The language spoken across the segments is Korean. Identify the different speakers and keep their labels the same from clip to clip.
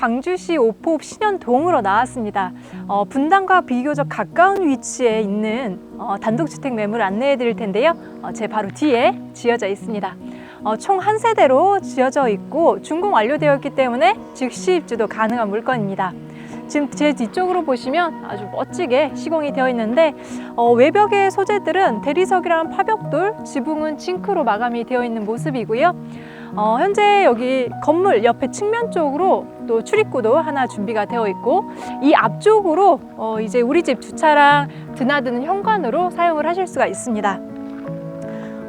Speaker 1: 광주시 오포읍 신현동으로 나왔습니다. 어, 분당과 비교적 가까운 위치에 있는 어, 단독주택 매물 안내해 드릴 텐데요. 어, 제 바로 뒤에 지어져 있습니다. 어, 총 한 세대로 지어져 있고 준공 완료되어 있기 때문에 즉시 입주도 가능한 물건입니다. 지금 제 뒤쪽으로 보시면 아주 멋지게 시공이 되어 있는데 어, 외벽의 소재들은 대리석이랑 파벽돌, 지붕은 징크로 마감이 되어 있는 모습이고요. 어, 현재 여기 건물 옆에 측면 쪽으로 또 출입구도 하나 준비가 되어 있고 이 앞쪽으로 어, 이제 우리 집 주차랑 드나드는 현관으로 사용을 하실 수가 있습니다.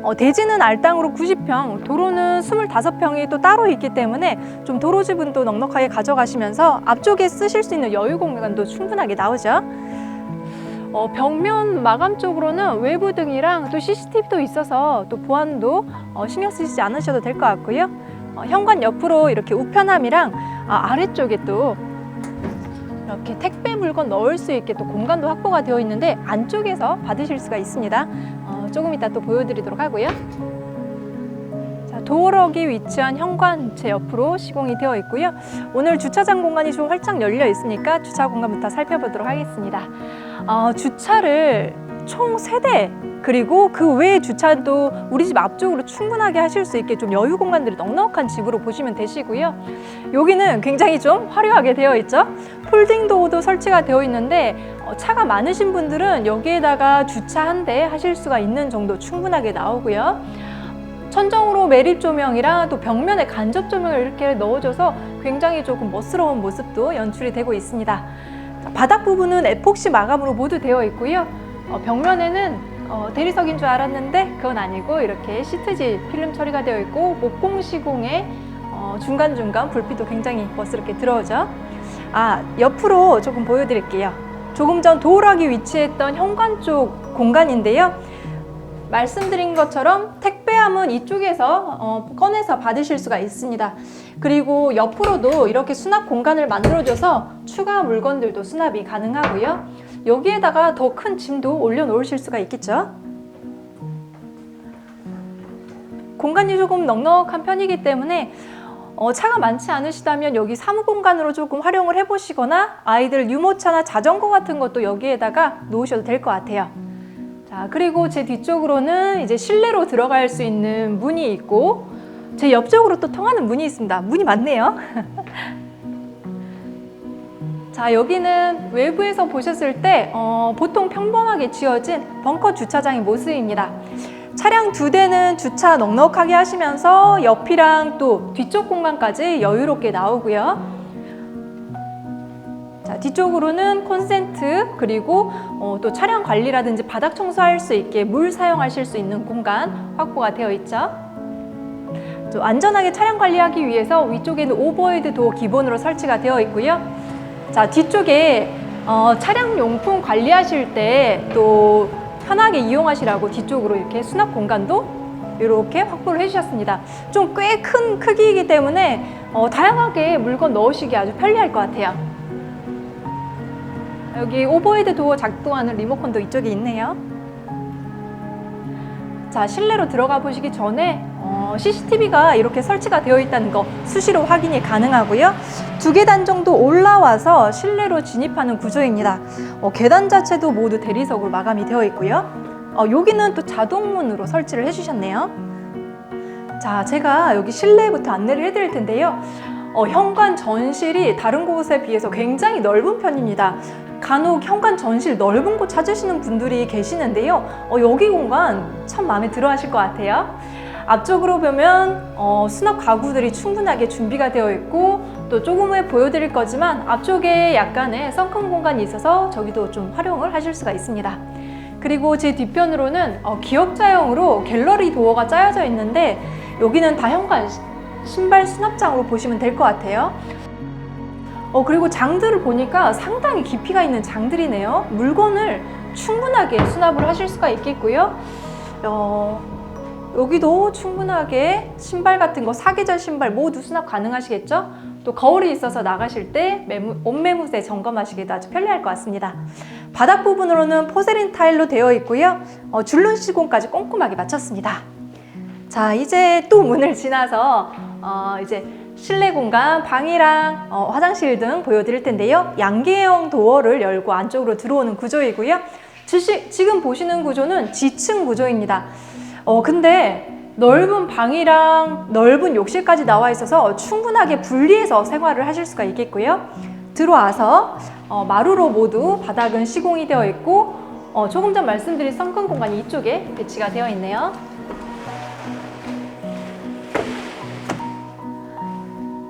Speaker 1: 어, 대지는 알땅으로 90평, 도로는 25평이 또 따로 있기 때문에 좀 도로 지분도 넉넉하게 가져가시면서 앞쪽에 쓰실 수 있는 여유 공간도 충분하게 나오죠. 어, 벽면 마감 쪽으로는 외부 등이랑 또 CCTV도 있어서 또 보안도 어, 신경 쓰시지 않으셔도 될 것 같고요. 어, 현관 옆으로 이렇게 우편함이랑 아, 아래쪽에 또 이렇게 택배 물건 넣을 수 있게 또 공간도 확보가 되어 있는데 안쪽에서 받으실 수가 있습니다. 어, 조금 이따 또 보여드리도록 하고요. 자, 도어럭이 위치한 현관 제 옆으로 시공이 되어 있고요. 오늘 주차장 공간이 좀 활짝 열려 있으니까 주차 공간부터 살펴보도록 하겠습니다. 어, 주차를 총 세대 그리고 그 외의 주차도 우리 집 앞쪽으로 충분하게 하실 수 있게 좀 여유 공간들이 넉넉한 집으로 보시면 되시고요. 여기는 굉장히 좀 화려하게 되어 있죠. 폴딩 도어도 설치가 되어 있는데 어, 차가 많으신 분들은 여기에다가 주차 한 대 하실 수가 있는 정도 충분하게 나오고요. 천정으로 매립 조명이랑 또 벽면에 간접 조명을 이렇게 넣어줘서 굉장히 조금 멋스러운 모습도 연출이 되고 있습니다. 자, 바닥 부분은 에폭시 마감으로 모두 되어 있고요. 어, 벽면에는 어, 대리석인 줄 알았는데 그건 아니고 이렇게 시트지 필름 처리가 되어 있고 목공 시공에 어, 중간중간 불빛도 굉장히 멋스럽게 들어오죠. 아, 옆으로 조금 보여드릴게요. 조금 전 도어락이 위치했던 현관 쪽 공간인데요. 말씀드린 것처럼 택 배함은 이쪽에서 어, 꺼내서 받으실 수가 있습니다. 그리고 옆으로도 이렇게 수납 공간을 만들어줘서 추가 물건들도 수납이 가능하고요. 여기에다가 더 큰 짐도 올려놓으실 수가 있겠죠. 공간이 조금 넉넉한 편이기 때문에 어, 차가 많지 않으시다면 여기 사무 공간으로 조금 활용을 해보시거나 아이들 유모차나 자전거 같은 것도 여기에다가 놓으셔도 될 것 같아요. 자, 그리고 제 뒤쪽으로는 이제 실내로 들어갈 수 있는 문이 있고 제 옆쪽으로 또 통하는 문이 있습니다. 문이 많네요. 자, 여기는 외부에서 보셨을 때 어, 보통 평범하게 지어진 벙커 주차장의 모습입니다. 차량 두 대는 주차 넉넉하게 하시면서 옆이랑 또 뒤쪽 공간까지 여유롭게 나오고요. 자, 뒤쪽으로는 콘센트 그리고 어, 또 차량 관리라든지 바닥 청소할 수 있게 물 사용하실 수 있는 공간 확보가 되어 있죠. 또 안전하게 차량 관리하기 위해서 위쪽에는 오버헤드 도어 기본으로 설치가 되어 있고요. 자 뒤쪽에 어, 차량 용품 관리하실 때 또 편하게 이용하시라고 뒤쪽으로 이렇게 수납 공간도 이렇게 확보를 해주셨습니다. 좀 꽤 큰 크기이기 때문에 어, 다양하게 물건 넣으시기 아주 편리할 것 같아요. 여기 오버헤드 도어 작동하는 리모컨도 이쪽에 있네요. 자, 실내로 들어가 보시기 전에 어, CCTV가 이렇게 설치가 되어 있다는 거 수시로 확인이 가능하고요. 두 계단 정도 올라와서 실내로 진입하는 구조입니다. 어, 계단 자체도 모두 대리석으로 마감이 되어 있고요. 어, 여기는 또 자동문으로 설치를 해주셨네요. 자, 제가 여기 실내부터 안내를 해드릴 텐데요. 어, 현관 전실이 다른 곳에 비해서 굉장히 넓은 편입니다. 간혹 현관 전실 넓은 곳 찾으시는 분들이 계시는데요. 어, 여기 공간 참 마음에 들어 하실 것 같아요. 앞쪽으로 보면 어, 수납 가구들이 충분하게 준비가 되어 있고 또 조금 후에 보여드릴 거지만 앞쪽에 약간의 썬큰 공간이 있어서 저기도 좀 활용을 하실 수가 있습니다. 그리고 제 뒤편으로는 어, 기역자형으로 갤러리 도어가 짜여져 있는데 여기는 다 현관 시- 신발 수납장으로 보시면 될 것 같아요. 어, 그리고 장들을 보니까 상당히 깊이가 있는 장들이네요. 물건을 충분하게 수납을 하실 수가 있겠고요. 어, 여기도 충분하게 신발 같은 거 사계절 신발 모두 수납 가능하시겠죠? 또 거울이 있어서 나가실 때 매무, 옷매무새 점검하시기도 아주 편리할 것 같습니다. 바닥 부분으로는 포세린 타일로 되어 있고요. 어, 줄눈 시공까지 꼼꼼하게 마쳤습니다. 자, 이제 또 문을 지나서 어, 이제 실내 공간, 방이랑 어, 화장실 등 보여드릴 텐데요. 양계형 도어를 열고 안쪽으로 들어오는 구조이고요. 지시, 지금 보시는 구조는 지층 구조입니다. 어, 근데 넓은 방이랑 넓은 욕실까지 나와 있어서 충분하게 분리해서 생활을 하실 수가 있겠고요. 들어와서 어, 마루로 모두 바닥은 시공이 되어 있고 어, 조금 전 말씀드린 성근 공간이 이쪽에 배치가 되어 있네요.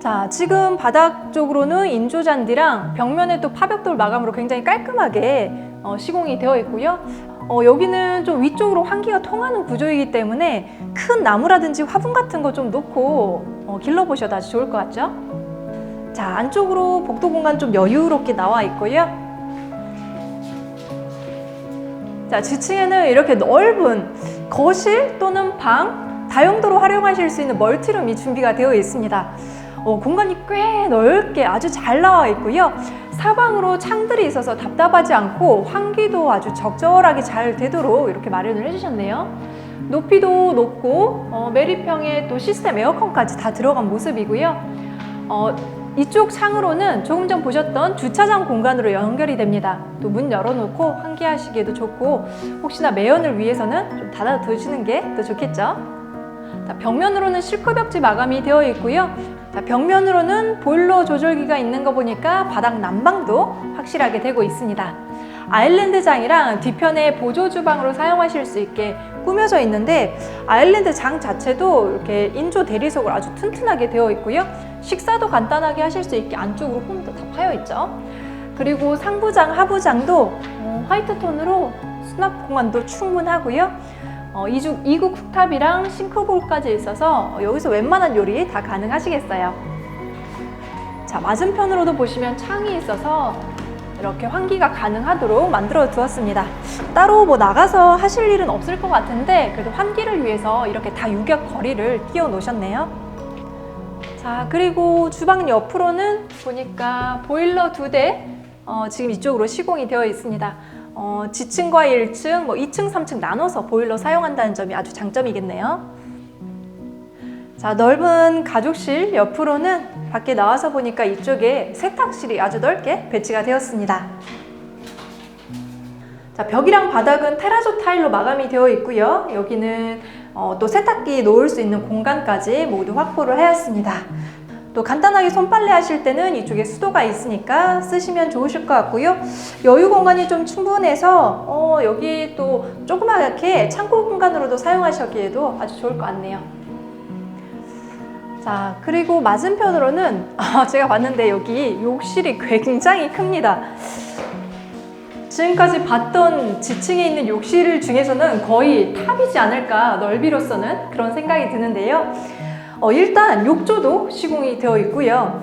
Speaker 1: 자, 지금 바닥 쪽으로는 인조잔디랑 벽면에 또 파벽돌 마감으로 굉장히 깔끔하게 어, 시공이 되어 있고요. 어, 여기는 좀 위쪽으로 환기가 통하는 구조이기 때문에 큰 나무라든지 화분 같은 거 좀 놓고 어, 길러보셔도 아주 좋을 것 같죠? 자, 안쪽으로 복도 공간 좀 여유롭게 나와 있고요. 자, 지층에는 이렇게 넓은 거실 또는 방, 다용도로 활용하실 수 있는 멀티룸이 준비가 되어 있습니다. 어, 공간이 꽤 넓게 아주 잘 나와 있고요. 사방으로 창들이 있어서 답답하지 않고 환기도 아주 적절하게 잘 되도록 이렇게 마련을 해주셨네요. 높이도 높고 어, 매립형에 또 시스템 에어컨까지 다 들어간 모습이고요. 어, 이쪽 창으로는 조금 전 보셨던 주차장 공간으로 연결이 됩니다. 또 문 열어놓고 환기하시기에도 좋고 혹시나 매연을 위해서는 좀 닫아 두시는 게 더 좋겠죠. 자, 벽면으로는 실크벽지 마감이 되어 있고요. 자, 벽면으로는 보일러 조절기가 있는 거 보니까 바닥 난방도 확실하게 되고 있습니다. 아일랜드장이랑 뒤편에 보조 주방으로 사용하실 수 있게 꾸며져 있는데 아일랜드 장 자체도 이렇게 인조 대리석으로 아주 튼튼하게 되어 있고요. 식사도 간단하게 하실 수 있게 안쪽으로 홈도 다 파여 있죠. 그리고 상부장, 하부장도 어, 화이트 톤으로 수납 공간도 충분하고요. 어, 이중, 이국 쿡탑이랑 싱크볼까지 있어서 어, 여기서 웬만한 요리 다 가능하시겠어요. 자, 맞은편으로도 보시면 창이 있어서 이렇게 환기가 가능하도록 만들어 두었습니다. 따로 뭐 나가서 하실 일은 없을 것 같은데 그래도 환기를 위해서 이렇게 다 유격 거리를 띄워 놓으셨네요. 자, 그리고 주방 옆으로는 보니까 보일러 두 대, 어, 지금 이쪽으로 시공이 되어 있습니다. 어, 지층과 1층, 뭐 2층, 3층 나눠서 보일러 사용한다는 점이 아주 장점이겠네요. 자, 넓은 가족실 옆으로는 밖에 나와서 보니까 이쪽에 세탁실이 아주 넓게 배치가 되었습니다. 자, 벽이랑 바닥은 테라조 타일로 마감이 되어 있고요. 여기는 어, 또 세탁기 놓을 수 있는 공간까지 모두 확보를 하였습니다. 또 간단하게 손빨래 하실 때는 이쪽에 수도가 있으니까 쓰시면 좋으실 것 같고요. 여유 공간이 좀 충분해서 어, 여기 또 조그맣게 창고 공간으로도 사용하셨기에도 아주 좋을 것 같네요. 자, 그리고 맞은편으로는 아, 제가 봤는데 여기 욕실이 굉장히 큽니다. 지금까지 봤던 지층에 있는 욕실 중에서는 거의 탑이지 않을까 넓이로서는 그런 생각이 드는데요. 어, 일단 욕조도 시공이 되어 있고요.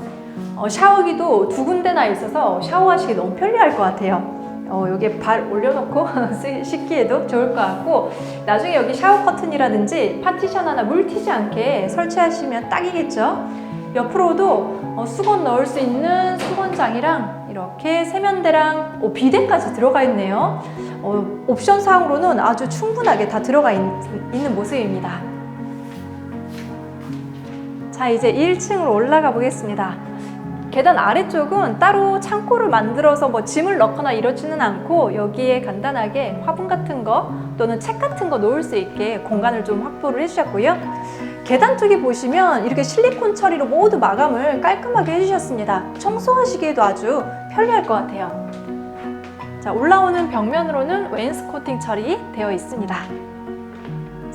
Speaker 1: 어, 샤워기도 두 군데나 있어서 샤워하시기 너무 편리할 것 같아요. 어, 여기에 발 올려놓고 쓰- 씻기에도 좋을 것 같고 나중에 여기 샤워 커튼이라든지 파티션 하나 물 튀지 않게 설치하시면 딱이겠죠. 옆으로도 어, 수건 넣을 수 있는 수건장이랑 이렇게 세면대랑 어, 비데까지 들어가 있네요. 어, 옵션 사항으로는 아주 충분하게 다 들어가 있, 있는 모습입니다. 자, 이제 1층으로 올라가 보겠습니다. 계단 아래쪽은 따로 창고를 만들어서 뭐 짐을 넣거나 이러지는 않고 여기에 간단하게 화분 같은 거 또는 책 같은 거 놓을 수 있게 공간을 좀 확보를 해주셨고요. 계단 쪽에 보시면 이렇게 실리콘 처리로 모두 마감을 깔끔하게 해주셨습니다. 청소하시기에도 아주 편리할 것 같아요. 자, 올라오는 벽면으로는 웨인스코팅 처리 되어 있습니다.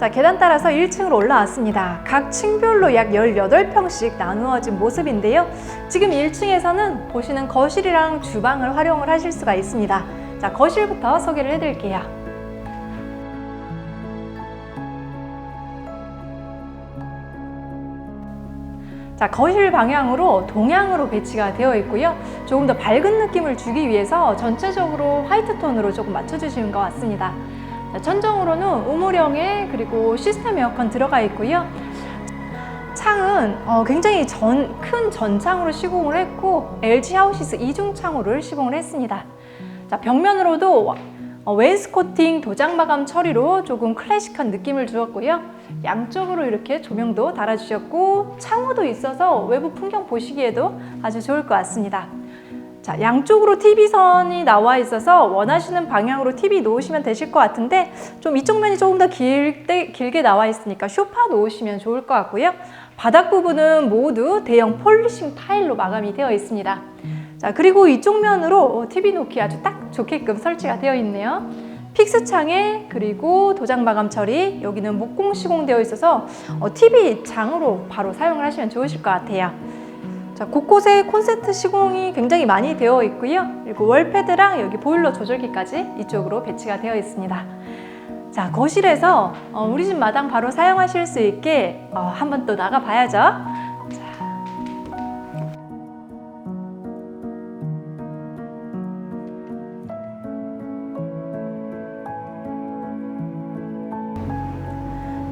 Speaker 1: 자, 계단 따라서 1층으로 올라왔습니다. 각 층별로 약 18평씩 나누어진 모습인데요. 지금 1층에서는 보시는 거실이랑 주방을 활용을 하실 수가 있습니다. 자, 거실부터 소개를 해드릴게요. 자, 거실 방향으로 동향으로 배치가 되어 있고요. 조금 더 밝은 느낌을 주기 위해서 전체적으로 화이트 톤으로 조금 맞춰주시는 것 같습니다. 자, 천정으로는 우물형에 그리고 시스템 에어컨 들어가 있고요. 창은 어, 굉장히 전, 큰 전창으로 시공을 했고 LG 하우시스 이중 창호를 시공을 했습니다. 자, 벽면으로도 어, 웨인스코팅 도장 마감 처리로 조금 클래식한 느낌을 주었고요. 양쪽으로 이렇게 조명도 달아주셨고 창호도 있어서 외부 풍경 보시기에도 아주 좋을 것 같습니다. 자, 양쪽으로 TV선이 나와 있어서 원하시는 방향으로 TV 놓으시면 되실 것 같은데 좀 이쪽 면이 조금 더 길게, 길게 나와 있으니까 쇼파 놓으시면 좋을 것 같고요. 바닥 부분은 모두 대형 폴리싱 타일로 마감이 되어 있습니다. 자, 그리고 이쪽 면으로 TV 놓기 아주 딱 좋게끔 설치가 되어 있네요. 픽스 창에 그리고 도장 마감 처리 여기는 목공 시공되어 있어서 어, TV 장으로 바로 사용을 하시면 좋으실 것 같아요. 자, 곳곳에 콘센트 시공이 굉장히 많이 되어 있고요. 그리고 월패드랑 여기 보일러 조절기까지 이쪽으로 배치가 되어 있습니다. 자, 거실에서 어, 우리 집 마당 바로 사용하실 수 있게 어, 한번 또 나가 봐야죠.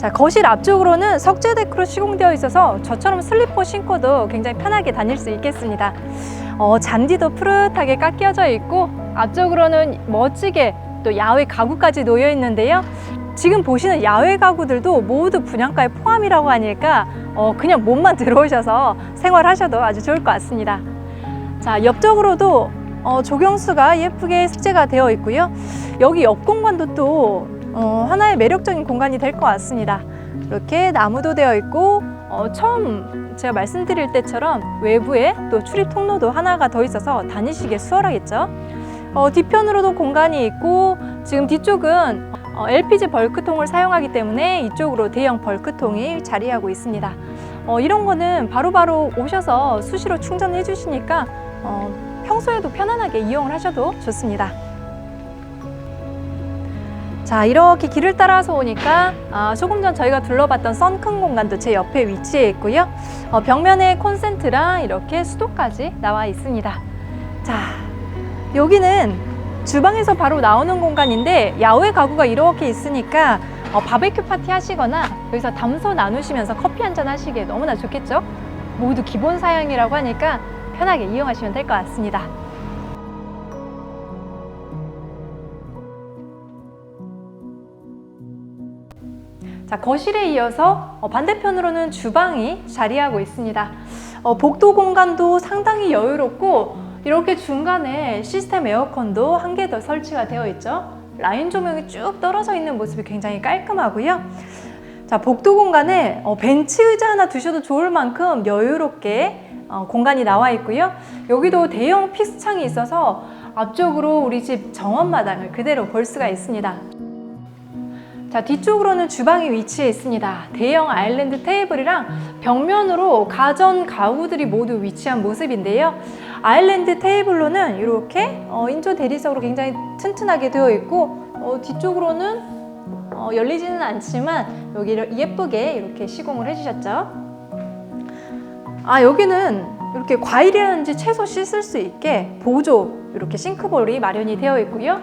Speaker 1: 자, 거실 앞쪽으로는 석재 데크로 시공되어 있어서 저처럼 슬리퍼 신고도 굉장히 편하게 다닐 수 있겠습니다. 어, 잔디도 푸릇하게 깎여져 있고 앞쪽으로는 멋지게 또 야외 가구까지 놓여 있는데요. 지금 보시는 야외 가구들도 모두 분양가에 포함이라고 하니까 어, 그냥 몸만 들어오셔서 생활하셔도 아주 좋을 것 같습니다. 자, 옆쪽으로도 어, 조경수가 예쁘게 숙제가 되어 있고요. 여기 옆 공간도 또 어, 하나의 매력적인 공간이 될 것 같습니다. 이렇게 나무도 되어 있고 어, 처음 제가 말씀드릴 때처럼 외부에 또 출입 통로도 하나가 더 있어서 다니시기에 수월하겠죠. 어, 뒤편으로도 공간이 있고 지금 뒤쪽은 어, LPG 벌크통을 사용하기 때문에 이쪽으로 대형 벌크통이 자리하고 있습니다. 어, 이런 거는 바로바로 오셔서 수시로 충전해 주시니까 어, 평소에도 편안하게 이용을 하셔도 좋습니다. 자 이렇게 길을 따라서 오니까 아, 조금 전 저희가 둘러봤던 썬 큰 공간도 제 옆에 위치해 있고요. 어, 벽면에 콘센트랑 이렇게 수도까지 나와 있습니다. 자 여기는 주방에서 바로 나오는 공간인데 야외 가구가 이렇게 있으니까 어, 바베큐 파티 하시거나 여기서 담소 나누시면서 커피 한 잔 하시기에 너무나 좋겠죠? 모두 기본 사양이라고 하니까 편하게 이용하시면 될 것 같습니다. 자, 거실에 이어서 어, 반대편으로는 주방이 자리하고 있습니다. 어, 복도 공간도 상당히 여유롭고 이렇게 중간에 시스템 에어컨도 한 개 더 설치가 되어 있죠. 라인 조명이 쭉 떨어져 있는 모습이 굉장히 깔끔하고요. 자, 복도 공간에 어, 벤치 의자 하나 두셔도 좋을 만큼 여유롭게 어, 공간이 나와 있고요. 여기도 대형 픽스창이 있어서 앞쪽으로 우리 집 정원 마당을 그대로 볼 수가 있습니다. 자, 뒤쪽으로는 주방이 위치해 있습니다. 대형 아일랜드 테이블이랑 벽면으로 가전 가구들이 모두 위치한 모습인데요. 아일랜드 테이블로는 이렇게 어, 인조 대리석으로 굉장히 튼튼하게 되어 있고 어, 뒤쪽으로는 어, 열리지는 않지만 여기를 예쁘게 이렇게 시공을 해주셨죠. 아 여기는 이렇게 과일이라든지 채소 씻을 수 있게 보조 이렇게 싱크볼이 마련이 되어 있고요.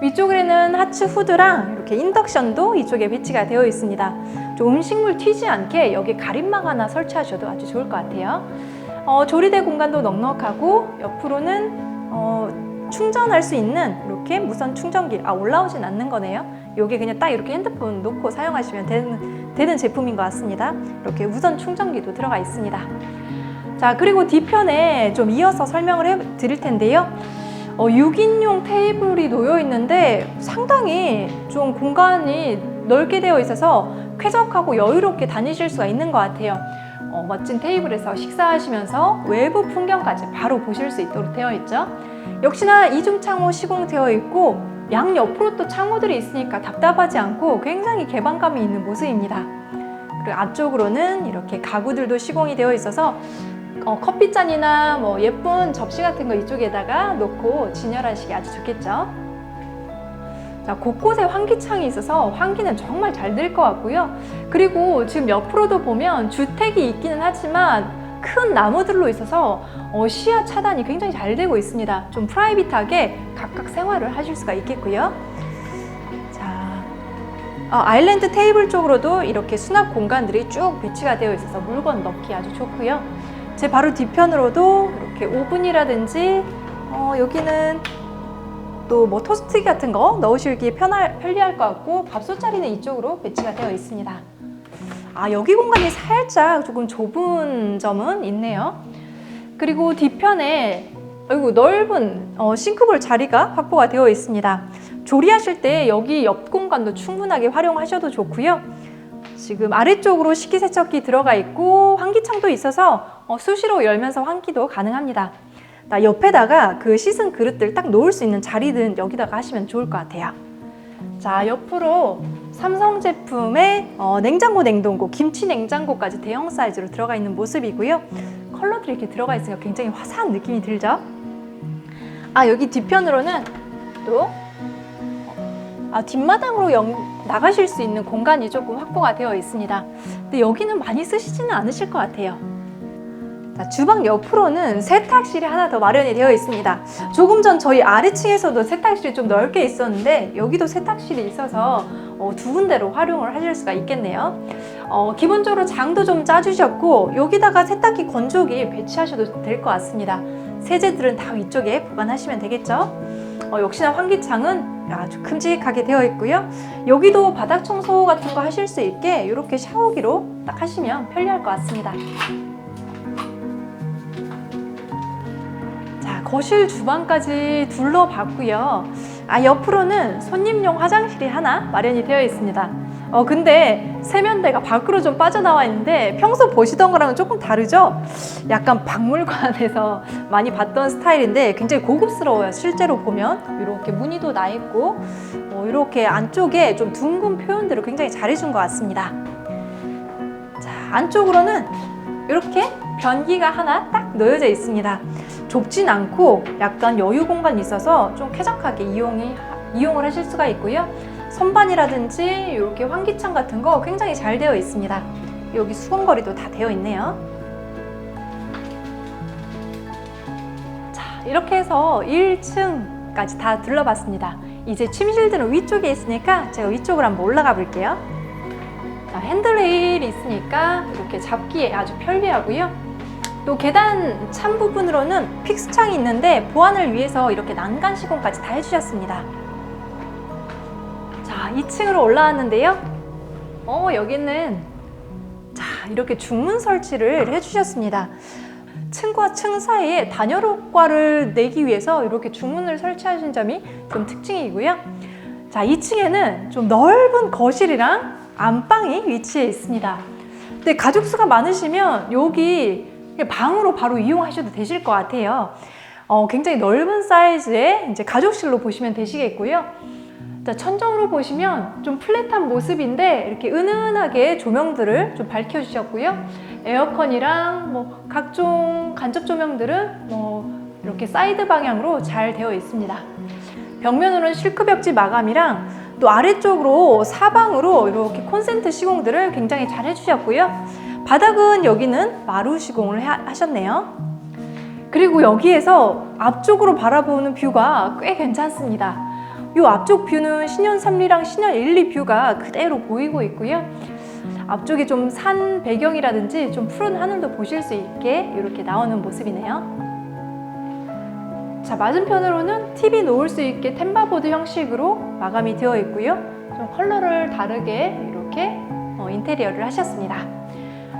Speaker 1: 위쪽에는 하츠 후드랑 이렇게 인덕션도 이쪽에 배치가 되어 있습니다. 좀 음식물 튀지 않게 여기 가림막 하나 설치하셔도 아주 좋을 것 같아요. 어, 조리대 공간도 넉넉하고 옆으로는 어, 충전할 수 있는 이렇게 무선 충전기 아 올라오진 않는 거네요. 이게 그냥 딱 이렇게 핸드폰 놓고 사용하시면 되는, 되는 제품인 것 같습니다. 이렇게 무선 충전기도 들어가 있습니다. 자 그리고 뒤편에 좀 이어서 설명을 해 드릴 텐데요. 어, 6인용 테이블이 놓여 있는데 상당히 좀 공간이 넓게 되어 있어서 쾌적하고 여유롭게 다니실 수가 있는 것 같아요. 어, 멋진 테이블에서 식사하시면서 외부 풍경까지 바로 보실 수 있도록 되어 있죠. 역시나 이중 창호 시공되어 있고 양 옆으로 또 창호들이 있으니까 답답하지 않고 굉장히 개방감이 있는 모습입니다. 그리고 앞쪽으로는 이렇게 가구들도 시공이 되어 있어서 어, 커피잔이나 뭐 예쁜 접시 같은 거 이쪽에다가 놓고 진열하시기 아주 좋겠죠. 자, 곳곳에 환기창이 있어서 환기는 정말 잘 될 것 같고요. 그리고 지금 옆으로도 보면 주택이 있기는 하지만 큰 나무들로 있어서 어, 시야 차단이 굉장히 잘 되고 있습니다. 좀 프라이빗하게 각각 생활을 하실 수가 있겠고요. 자, 어, 아일랜드 테이블 쪽으로도 이렇게 수납 공간들이 쭉 배치가 되어 있어서 물건 넣기 아주 좋고요. 제 바로 뒤편으로도 이렇게 오븐이라든지 어, 여기는 또 뭐 토스트기 같은 거 넣으시기 편할, 편리할 것 같고 밥솥 자리는 이쪽으로 배치가 되어 있습니다. 아 여기 공간이 살짝 조금 좁은 점은 있네요. 그리고 뒤편에 아이고 넓은 어, 싱크볼 자리가 확보가 되어 있습니다. 조리하실 때 여기 옆 공간도 충분하게 활용하셔도 좋고요. 지금 아래쪽으로 식기세척기 들어가 있고 환기창도 있어서 어, 수시로 열면서 환기도 가능합니다. 나 옆에다가 그 씻은 그릇들 딱 놓을 수 있는 자리든 여기다가 하시면 좋을 것 같아요. 자 옆으로 삼성 제품의 어, 냉장고, 냉동고, 김치 냉장고까지 대형 사이즈로 들어가 있는 모습이고요. 컬러들이 이렇게 들어가 있으니까 굉장히 화사한 느낌이 들죠. 아 여기 뒤편으로는 또 아, 뒷마당으로 연, 나가실 수 있는 공간이 조금 확보가 되어 있습니다. 근데 여기는 많이 쓰시지는 않으실 것 같아요. 자, 주방 옆으로는 세탁실이 하나 더 마련이 되어 있습니다. 조금 전 저희 아래층에서도 세탁실이 좀 넓게 있었는데 여기도 세탁실이 있어서 어, 두 군데로 활용을 하실 수가 있겠네요. 어, 기본적으로 장도 좀 짜주셨고 여기다가 세탁기 건조기 배치하셔도 될 것 같습니다. 세제들은 다 위쪽에 보관하시면 되겠죠. 어, 역시나 환기창은 아주 큼직하게 되어 있고요. 여기도 바닥 청소 같은 거 하실 수 있게 이렇게 샤워기로 딱 하시면 편리할 것 같습니다. 자, 거실 주방까지 둘러봤고요. 아, 옆으로는 손님용 화장실이 하나 마련이 되어 있습니다. 어, 근데 세면대가 밖으로 좀 빠져나와 있는데 평소 보시던 거랑은 조금 다르죠? 약간 박물관에서 많이 봤던 스타일인데 굉장히 고급스러워요. 실제로 보면 이렇게 무늬도 나 있고 어, 이렇게 안쪽에 좀 둥근 표현들을 굉장히 잘해준 것 같습니다. 자, 안쪽으로는 이렇게 변기가 하나 딱 놓여져 있습니다. 좁진 않고 약간 여유 공간이 있어서 좀 쾌적하게 이용이, 이용을 하실 수가 있고요. 선반이라든지 이렇게 환기창 같은 거 굉장히 잘 되어 있습니다. 여기 수건거리도 다 되어 있네요. 자, 이렇게 해서 1층까지 다 둘러봤습니다. 이제 침실들은 위쪽에 있으니까 제가 위쪽으로 한번 올라가 볼게요. 자, 핸들레일이 있으니까 이렇게 잡기에 아주 편리하고요. 또 계단 찬 부분으로는 픽스창이 있는데 보안을 위해서 이렇게 난간 시공까지 다 해주셨습니다. 자, 2층으로 올라왔는데요. 어, 여기는 자, 이렇게 중문 설치를 해주셨습니다. 층과 층 사이에 단열 효과를 내기 위해서 이렇게 중문을 설치하신 점이 좀 특징이고요. 자, 2층에는 좀 넓은 거실이랑 안방이 위치해 있습니다. 근데 가족 수가 많으시면 여기 방으로 바로 이용하셔도 되실 것 같아요. 어, 굉장히 넓은 사이즈의 이제 가족실로 보시면 되시겠고요. 자, 천정으로 보시면 좀 플랫한 모습인데 이렇게 은은하게 조명들을 좀 밝혀주셨고요. 에어컨이랑 뭐 각종 간접 조명들은 뭐 이렇게 사이드 방향으로 잘 되어 있습니다. 벽면으로는 실크 벽지 마감이랑 또 아래쪽으로 사방으로 이렇게 콘센트 시공들을 굉장히 잘 해주셨고요. 바닥은 여기는 마루 시공을 하- 하셨네요. 그리고 여기에서 앞쪽으로 바라보는 뷰가 꽤 괜찮습니다. 이 앞쪽 뷰는 신현 3리랑 신현 1, 2 뷰가 그대로 보이고 있고요. 앞쪽에 좀산 배경이라든지 좀 푸른 하늘도 보실 수 있게 이렇게 나오는 모습이네요. 자, 맞은편으로는 TV 놓을 수 있게 템바보드 형식으로 마감이 되어 있고요. 좀 컬러를 다르게 이렇게 어, 인테리어를 하셨습니다.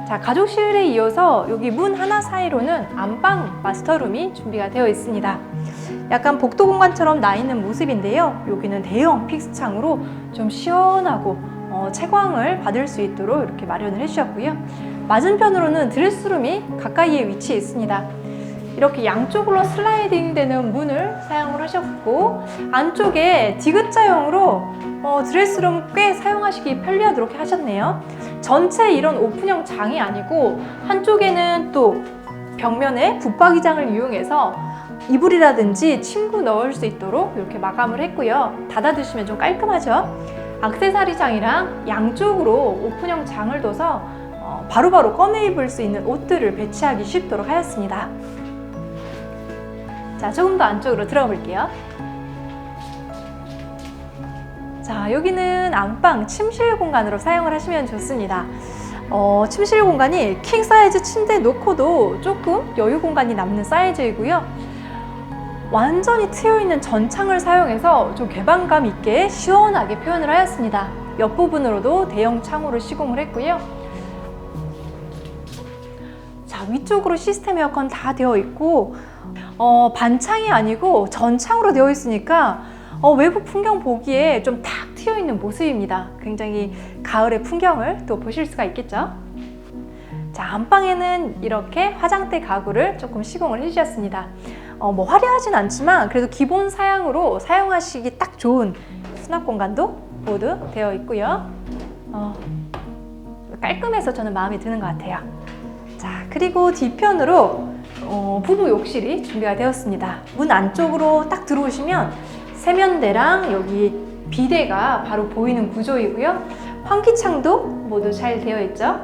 Speaker 1: 자, 가족실에 이어서 여기 문 하나 사이로는 안방 마스터룸이 준비가 되어 있습니다. 약간 복도 공간처럼 나 있는 모습인데요. 여기는 대형 픽스창으로 좀 시원하고 어, 채광을 받을 수 있도록 이렇게 마련을 해주셨고요. 맞은편으로는 드레스룸이 가까이에 위치해 있습니다. 이렇게 양쪽으로 슬라이딩 되는 문을 사용을 하셨고 안쪽에 디귿자형으로 어, 드레스룸 꽤 사용하시기 편리하도록 하셨네요. 전체 이런 오픈형 장이 아니고 한쪽에는 또 벽면에 붙박이장을 이용해서 이불이라든지 침구 넣을 수 있도록 이렇게 마감을 했고요. 닫아두시면 좀 깔끔하죠. 악세사리 장이랑 양쪽으로 오픈형 장을 둬서 어, 바로바로 꺼내 입을 수 있는 옷들을 배치하기 쉽도록 하였습니다. 자, 조금 더 안쪽으로 들어가 볼게요. 자, 여기는 안방 침실 공간으로 사용을 하시면 좋습니다. 어, 침실 공간이 킹 사이즈 침대 놓고도 조금 여유 공간이 남는 사이즈이고요. 완전히 트여 있는 전창을 사용해서 좀 개방감 있게 시원하게 표현을 하였습니다. 옆부분으로도 대형 창호를 시공을 했고요. 자, 위쪽으로 시스템 에어컨 다 되어 있고, 어, 반창이 아니고 전창으로 되어 있으니까 어, 외부 풍경 보기에 좀 탁 트여 있는 모습입니다. 굉장히 가을의 풍경을 또 보실 수가 있겠죠. 자, 안방에는 이렇게 화장대 가구를 조금 시공을 해주셨습니다. 어, 뭐 화려하진 않지만 그래도 기본 사양으로 사용하시기 딱 좋은 수납 공간도 모두 되어 있고요. 어, 깔끔해서 저는 마음에 드는 것 같아요. 자, 그리고 뒤편으로 어, 부부 욕실이 준비가 되었습니다. 문 안쪽으로 딱 들어오시면 세면대랑 여기 비대가 바로 보이는 구조이고요. 환기창도 모두 잘 되어 있죠.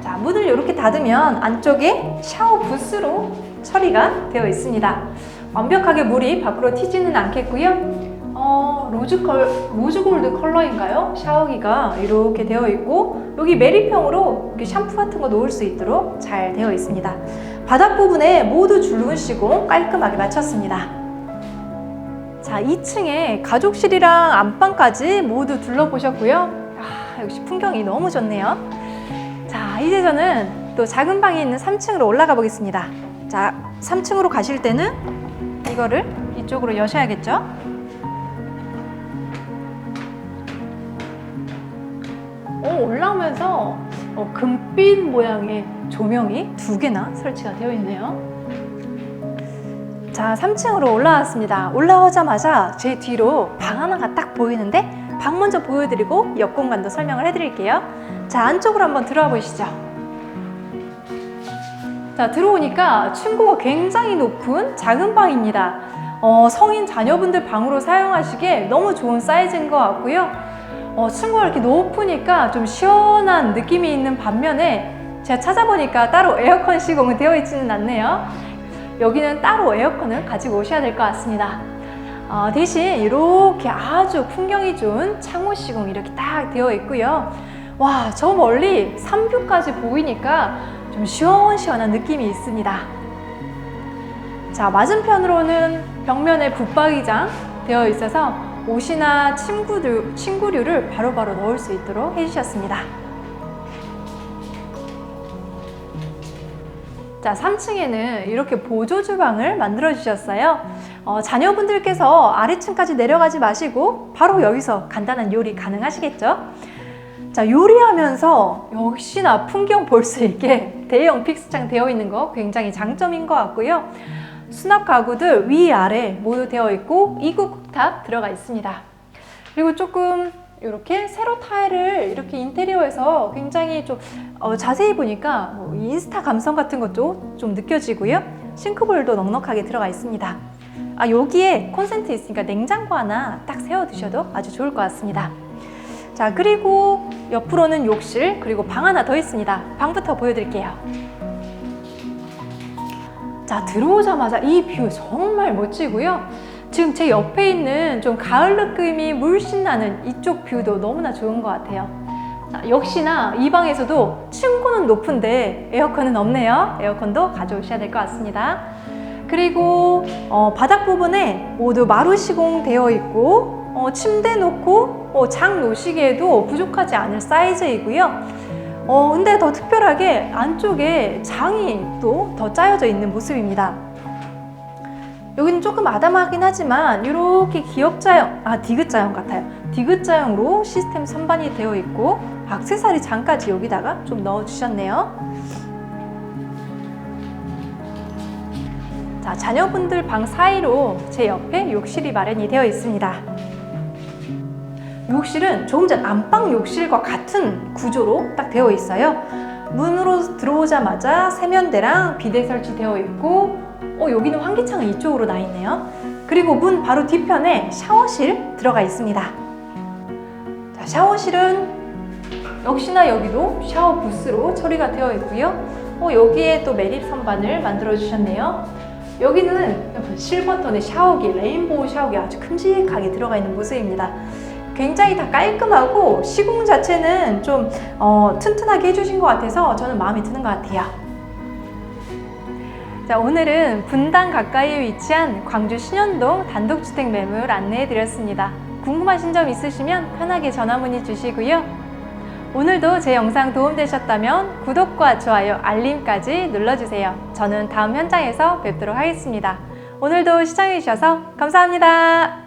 Speaker 1: 자, 문을 이렇게 닫으면 안쪽에 샤워 부스로 처리가 되어 있습니다. 완벽하게 물이 밖으로 튀지는 않겠고요. 어, 로즈 컬, 로즈 골드 컬러인가요? 샤워기가 이렇게 되어 있고 여기 메리평으로 이렇게 샴푸 같은 거 놓을 수 있도록 잘 되어 있습니다. 바닥 부분에 모두 줄눈 시공 깔끔하게 마쳤습니다. 자, 2층에 가족실이랑 안방까지 모두 둘러보셨고요. 아, 역시 풍경이 너무 좋네요. 자, 이제 저는 또 작은 방이 있는 3층으로 올라가 보겠습니다. 자, 3층으로 가실 때는 이거를 이쪽으로 여셔야겠죠? 어, 올라오면서 어, 금빛 모양의 조명이 두 개나 설치가 되어 있네요. 자, 3층으로 올라왔습니다. 올라오자마자 제 뒤로 방 하나가 딱 보이는데 방 먼저 보여드리고 옆 공간도 설명을 해드릴게요. 자, 안쪽으로 한번 들어와 보시죠. 자, 들어오니까 층고가 굉장히 높은 작은 방입니다. 어, 성인 자녀분들 방으로 사용하시기에 너무 좋은 사이즈인 것 같고요. 어, 층고가 이렇게 높으니까 좀 시원한 느낌이 있는 반면에 제가 찾아보니까 따로 에어컨 시공은 되어 있지는 않네요. 여기는 따로 에어컨을 가지고 오셔야 될 것 같습니다. 어, 대신 이렇게 아주 풍경이 좋은 창호 시공 이렇게 딱 되어 있고요. 와, 저 멀리 삼뷰까지 보이니까 좀 시원시원한 느낌이 있습니다. 자, 맞은편으로는 벽면에 붙박이장 되어 있어서 옷이나 침구류, 침구류를 바로 바로 넣을 수 있도록 해주셨습니다. 자, 3층에는 이렇게 보조 주방을 만들어 주셨어요. 어, 자녀분들께서 아래층까지 내려가지 마시고 바로 여기서 간단한 요리 가능하시겠죠? 자, 요리하면서 역시나 풍경 볼 수 있게 대형 픽스창 되어 있는 거 굉장히 장점인 것 같고요. 수납 가구들 위아래 모두 되어 있고 이구 쿡탑 들어가 있습니다. 그리고 조금 이렇게 세로 타일을 이렇게 인테리어에서 굉장히 좀 어, 자세히 보니까 뭐 인스타 감성 같은 것도 좀 느껴지고요. 싱크볼도 넉넉하게 들어가 있습니다. 아 여기에 콘센트 있으니까 냉장고 하나 딱 세워 두셔도 아주 좋을 것 같습니다. 자 그리고 옆으로는 욕실 그리고 방 하나 더 있습니다. 방부터 보여드릴게요. 자 들어오자마자 이 뷰 정말 멋지고요. 지금 제 옆에 있는 좀 가을 느낌이 물씬 나는 이쪽 뷰도 너무나 좋은 것 같아요. 자, 역시나 이 방에서도 층고는 높은데 에어컨은 없네요. 에어컨도 가져오셔야 될 것 같습니다. 그리고 어, 바닥 부분에 모두 마루 시공되어 있고 어, 침대 놓고 어, 장 놓으시기에도 부족하지 않을 사이즈이고요. 어, 근데 더 특별하게 안쪽에 장이 또 더 짜여져 있는 모습입니다. 여기는 조금 아담하긴 하지만 이렇게 기역자형, 아 디귿자형 같아요. 디귿자형으로 시스템 선반이 되어 있고 악세사리 장까지 여기다가 좀 넣어 주셨네요. 자, 자녀분들 방 사이로 제 옆에 욕실이 마련이 되어 있습니다. 욕실은 조금 전 안방 욕실과 같은 구조로 딱 되어 있어요. 문으로 들어오자마자 세면대랑 비대 설치되어 있고 어, 여기는 환기창은 이쪽으로 나 있네요. 그리고 문 바로 뒤편에 샤워실 들어가 있습니다. 자, 샤워실은 역시나 여기도 샤워 부스로 처리가 되어 있고요. 어, 여기에 또 매립 선반을 만들어 주셨네요. 여기는 실버톤의 샤워기, 레인보우 샤워기 아주 큼직하게 들어가 있는 모습입니다. 굉장히 다 깔끔하고 시공 자체는 좀 어, 튼튼하게 해주신 것 같아서 저는 마음에 드는 것 같아요. 자, 오늘은 분당 가까이에 위치한 광주 신현동 단독주택 매물 안내해 드렸습니다. 궁금하신 점 있으시면 편하게 전화 문의 주시고요. 오늘도 제 영상 도움되셨다면 구독과 좋아요, 알림까지 눌러주세요. 저는 다음 현장에서 뵙도록 하겠습니다. 오늘도 시청해주셔서 감사합니다.